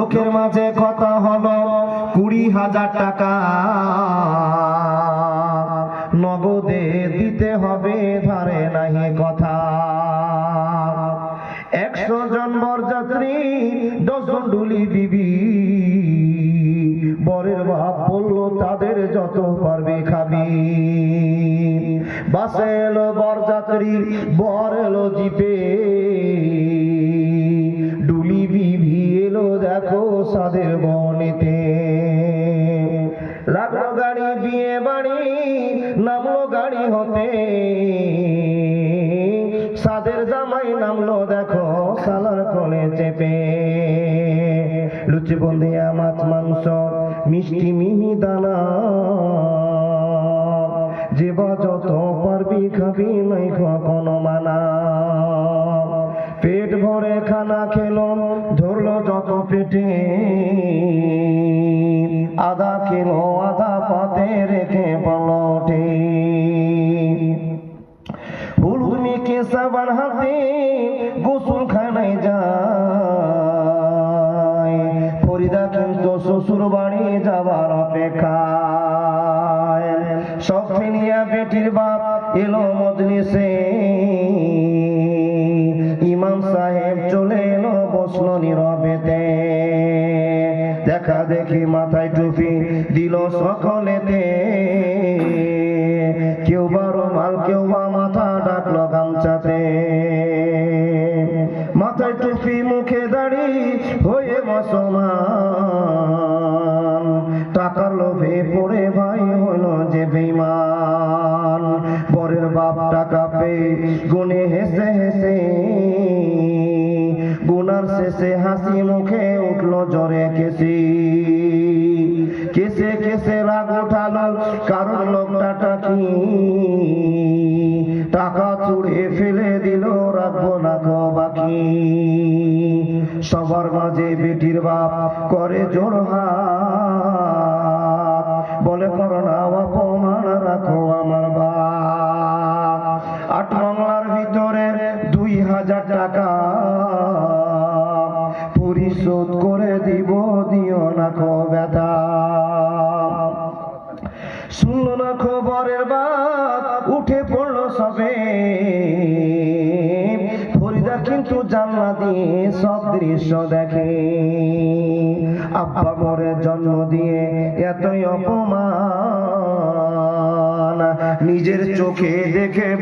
লোকের মাঝে কথা হলো কুড়ি হাজার টাকা। নগদে দিতে হবে, ধারে নাহি কথা। একশো জন বরযাত্রী, দশজন ডুলি দিবি বরের বাপ বলল, তাদের যত পারবে খাবি। বাসে এলো বরযাত্রী, বর এলো জিপে। হতে সাদের জামাই নামলো দেখো, সালার কোলে চেপে। লুচি বন্দিয়া মাছ মাংস, মিষ্টি, মিহি দানা। যে বা যত পারবি খাবি, নাই কোনো মানা। পেট ভরে খানা খেলো, ধরলো যত পেটে। আধা কিলো আধা পাতে রেখে হাতে গোসল খানায় যায়। ফরিদা কিন্তু শ্বশুর বাড়ি যাবার অপেক্ষায়। সব ফেলিয়া বেটির বাপ এলো মজলিসে। ইমাম সাহেব চলে এলো বসল নীরবেতে। দেখা দেখি মাথায় টুপি দিল সকলেতে। কেউ বা মুখে দাড়ি হয়ে মুসলমান। টাকার লোভে পড়ে ভাই হলো যে বেইমান বরের বাপ টাকা পেয়ে গুনে হেসে হেসে। গুনার শেষে হাসি মুখে উঠল জ্বরে কেসি কেসে কেসে রাগ উঠালো, কারণ লোকটা কি টাকা চুড়ে ফেলে দিল, রাখব না বাকি। সবার মাঝে বেটির বাপ করে জোর বলে করো না অপমান রাখো আমার বাপ। আট বাংলার ভিতরে দুই হাজার টাকা পরিশোধ করে দিব, দিও না খো ব্যথা। শুনল না খবরের বাপ, উঠে পড়ল সবে। জানলা দিয়ে সব দৃশ্য দেখে। আব্বা মরে জন্ম দিয়ে এতই অপমান। নিজের চোখে দেখে